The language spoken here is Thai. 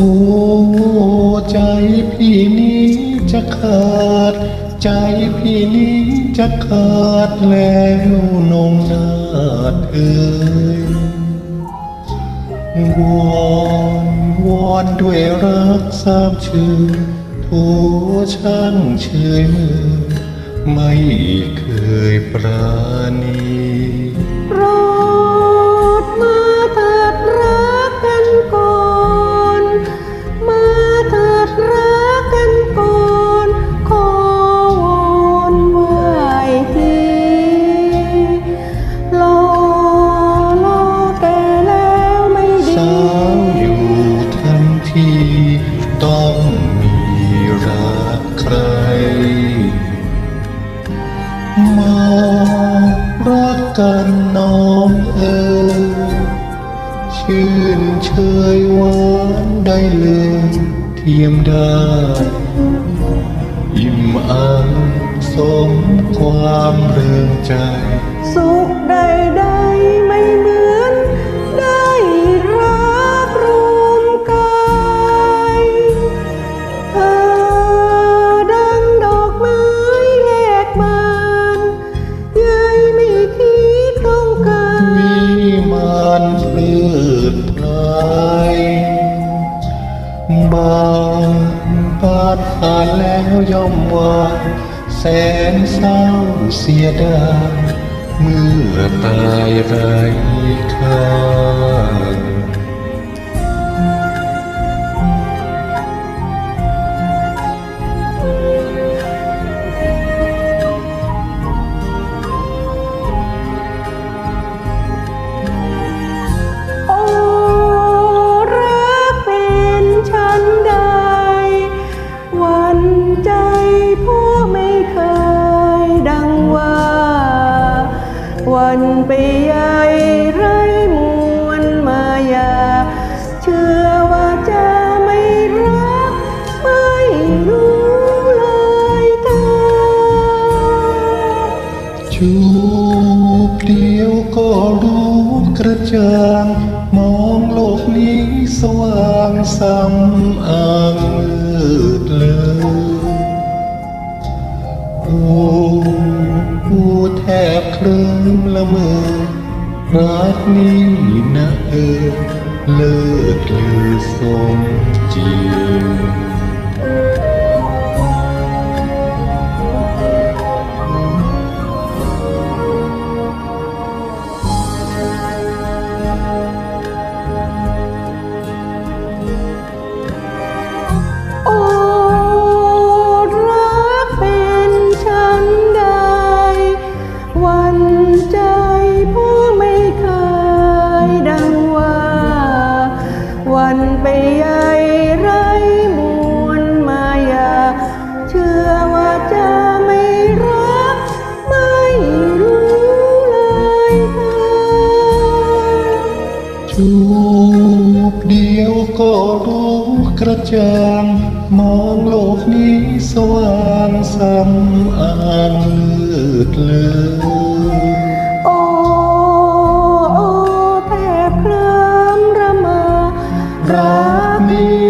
โอ้ใจพี่นี้จะขาด ใจพี่นี้จะขาดแล้วนงนาดเอ่ยวอนวอนด้วยรักสามชื่อโทช่างเชยมือไม่เคยปราณี มารักกันน้องเอ๋ยชื่นเชยหวานได้เลยเทียมได้ อิ่มอังสมความเริงใจ สุขใดๆได้ ผ่านแล้วย่อมวางแสนเศร้าเสียดายเมื่อตายไรค่า วันไปใหญ่ไรมวลมายา เชื่อว่าจะไม่รัก ไม่รู้เลยเธอจูบเดียวก็รู้กระจ่าง มองโลกนี้สว่างสำอางมืดเลย โอ้ผู้แทบเคลิ้มละเมอรักนี้นะเออเลิศลือสมจริง รูปเดียวก็รู้กระจ่าง มองโลกนี้สว่างสำอางมืดเลืยโอ้โอ้แต่เคลิ้มระมารักนี้